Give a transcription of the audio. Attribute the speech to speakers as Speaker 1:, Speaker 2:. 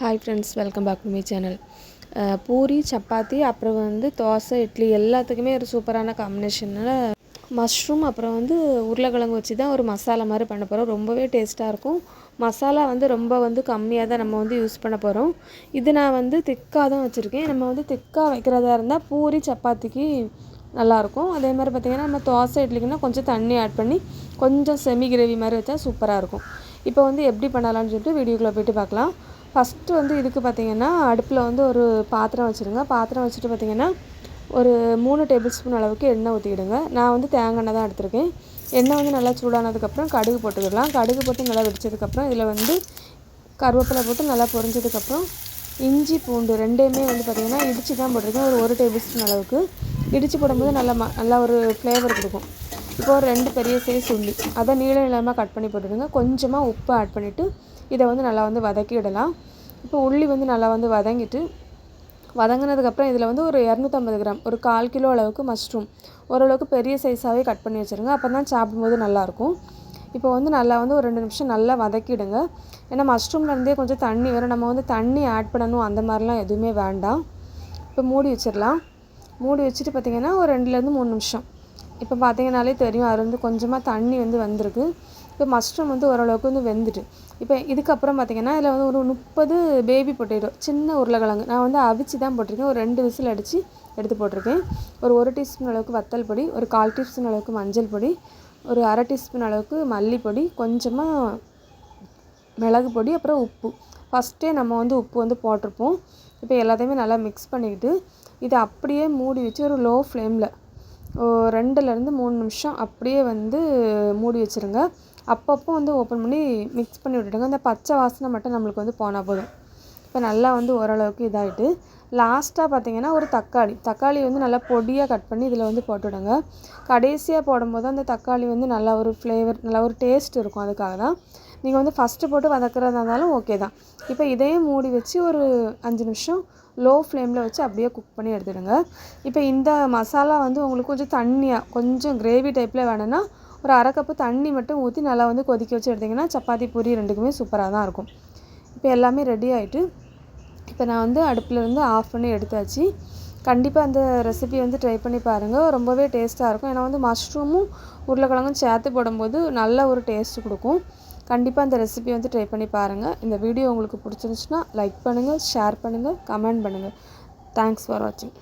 Speaker 1: Hi friends welcome back to my channel puri chapati அப்புறம் வந்து தோசை இட்லி எல்லாத்துக்குமே ஒரு சூப்பரான காம்பினேஷனில் மஷ்ரூம் அப்புறம் வந்து உருளைக்கிழங்கு வச்சு தான் ஒரு மசாலா மாதிரி பண்ண போகிறோம் ரொம்பவே டேஸ்ட்டாக இருக்கும். மசாலா வந்து ரொம்ப வந்து கம்மியாக தான் நம்ம வந்து யூஸ் பண்ண போகிறோம் இது நான் வந்து திக்காக தான் வச்சுருக்கேன். நம்ம வந்து திக்காக வைக்கிறதா இருந்தால் பூரி சப்பாத்திக்கு நல்லாயிருக்கும் அதே மாதிரி பார்த்திங்கன்னா நம்ம தோசை இட்லிக்குன்னா கொஞ்சம் தண்ணி ஆட் பண்ணி கொஞ்சம் செமி கிரேவி மாதிரி வச்சா சூப்பராக இருக்கும். இப்போ வந்து எப்படி பண்ணலான்னு சொல்லிட்டு வீடியோக்குள்ளே போய்ட்டு பார்க்கலாம். ஃபஸ்ட்டு வந்து இதுக்கு பார்த்திங்கன்னா அடுப்பில் வந்து ஒரு பாத்திரம் வச்சுருங்க. பாத்திரம் வச்சுட்டு பார்த்திங்கன்னா ஒரு மூணு டேபிள் ஸ்பூன் அளவுக்கு எண்ணெய் ஊற்றிக்கிடுங்க நான் வந்து தேங்காய் எண்ணெய் தான் எடுத்திருக்கேன். எண்ணெய் வந்து நல்லா சூடானதுக்கப்புறம் கடுகு போட்டுக்கிடலாம். கடுகு போட்டு நல்லா வெடிச்சதுக்கப்புறம் இதில் வந்து கருவேப்பிலை போட்டு நல்லா பொரிஞ்சதுக்கப்புறம் இஞ்சி பூண்டு ரெண்டையுமே வந்து பார்த்திங்கன்னா இடித்து தான் போட்டிருக்கேன். ஒரு ஒரு டேபிள் ஸ்பூன் அளவுக்கு. இடித்து போடும்போது நல்லா ம நல்லா ஒரு ஃப்ளேவர் கொடுக்கும். இப்போ ஒரு ரெண்டு பெரிய சைஸ் உள்ளி. அதை நீள நீளமாக கட் பண்ணி போட்டுடுங்க. கொஞ்சமாக உப்பு ஆட் பண்ணிவிட்டு இதை வந்து நல்லா வந்து வதக்கி விடலாம். இப்போ உள்ளி வந்து நல்லா வந்து வதங்கிட்டு வதங்கினதுக்கப்புறம் இதில் வந்து ஒரு இரநூத்தம்பது கிராம் ஒரு கால் கிலோ அளவுக்கு மஷ்ரூம் ஓரளவுக்கு பெரிய சைஸாகவே கட் பண்ணி வச்சுருங்க. அப்போ தான் சாப்பிடும்போது நல்லாயிருக்கும் இப்போ வந்து நல்லா வந்து ஒரு ரெண்டு நிமிஷம் நல்லா வதக்கிடுங்க. ஏன்னா மஷ்ரூம்லேருந்தே கொஞ்சம் தண்ணி வரும். நம்ம வந்து தண்ணி ஆட் பண்ணணும். அந்த மாதிரிலாம் எதுவுமே வேண்டாம். இப்போ மூடி வச்சிடலாம். மூடி வச்சுட்டு பார்த்திங்கன்னா ஒரு ரெண்டுலேருந்து மூணு நிமிஷம். இப்போ பார்த்தீங்கனாலே தெரியும் அது வந்து கொஞ்சமாக தண்ணி வந்து வந்திருக்கு. இப்போ மஷ்ரூம் வந்து ஓரளவுக்கு வந்து வெந்துட்டு. இப்போ இதுக்கப்புறம் பார்த்திங்கன்னா இதில் வந்து ஒரு முப்பது பேபி பொட்டேட்டோ சின்ன உருளைக்கிழங்கு. நான் வந்து அவிச்சு தான் போட்டிருக்கேன். ஒரு ரெண்டு விசில் அடித்து எடுத்து போட்டிருக்கேன். ஒரு ஒரு டீஸ்பூன் அளவுக்கு வத்தல் பொடி ஒரு கால் டீஸ்பூன் அளவுக்கு மஞ்சள் பொடி ஒரு அரை டீஸ்பூன் அளவுக்கு மல்லிப்பொடி கொஞ்சமாக மிளகு பொடி அப்புறம் உப்பு. ஃபஸ்ட்டே நம்ம வந்து உப்பு வந்து போட்டிருப்போம். இப்போ எல்லாத்தையுமே நல்லா மிக்ஸ் பண்ணிக்கிட்டு இதை அப்படியே மூடி வச்சு ஒரு லோ ஃப்ளேமில் ரெண்டுலேருந்து மூணு நிமிஷம் அப்படியே வந்து மூடி வச்சுருங்க. அப்பப்போ வந்து ஓப்பன் பண்ணி மிக்ஸ் பண்ணி விட்டுடுங்க. அந்த பச்சை வாசனை மட்டும் நம்மளுக்கு வந்து போனால் போதும். இப்போ நல்லா வந்து ஓரளவுக்கு இதாகிட்டு லாஸ்ட்டாக பார்த்தீங்கன்னா ஒரு தக்காளி. தக்காளி வந்து நல்லா பொடியாக கட் பண்ணி இதில் வந்து போட்டுவிடுங்க கடைசியாக போடும்போது அந்த தக்காளி வந்து நல்லா ஒரு ஃப்ளேவர் நல்லா ஒரு டேஸ்ட் இருக்கும். அதுக்காக தான் நீங்கள் வந்து ஃபஸ்ட்டு போட்டு வதக்கிறதா இருந்தாலும் ஓகே தான். இப்போ இதையும் மூடி வச்சு ஒரு அஞ்சு நிமிஷம் லோ ஃப்ளேமில் வச்சு அப்படியே குக் பண்ணி எடுத்துடுங்க. இப்போ இந்த மசாலா வந்து உங்களுக்கு கொஞ்சம் தண்ணியாக கொஞ்சம் கிரேவி டைப்பில் வேணும்னா ஒரு அரை கப்பு தண்ணி மட்டும் ஊற்றி நல்லா வந்து கொதிக்க வச்சு எடுத்திங்கன்னா சப்பாத்தி பூரி ரெண்டுக்குமே சூப்பராக தான் இருக்கும். இப்போ எல்லாமே ரெடி ஆகிட்டு இப்போ நான் வந்து அடுப்பில் ஆஃப் பண்ணி எடுத்தாச்சு. கண்டிப்பாக அந்த ரெசிபி வந்து ட்ரை பண்ணி பாருங்கள் ரொம்பவே டேஸ்ட்டாக இருக்கும். ஏன்னா வந்து மஷ்ரூமும் உருளைக்கிழங்கும் சேர்த்து போடும்போது நல்ல ஒரு டேஸ்ட் கொடுக்கும். கண்டிப்பாக அந்த ரெசிபி வந்து ட்ரை பண்ணி பாருங்கள் இந்த வீடியோ உங்களுக்கு பிடிச்சிருந்துச்சுன்னா லைக் பண்ணுங்கள் ஷேர் பண்ணுங்கள் கமெண்ட் பண்ணுங்கள் தேங்க்ஸ் ஃபார் வாட்சிங்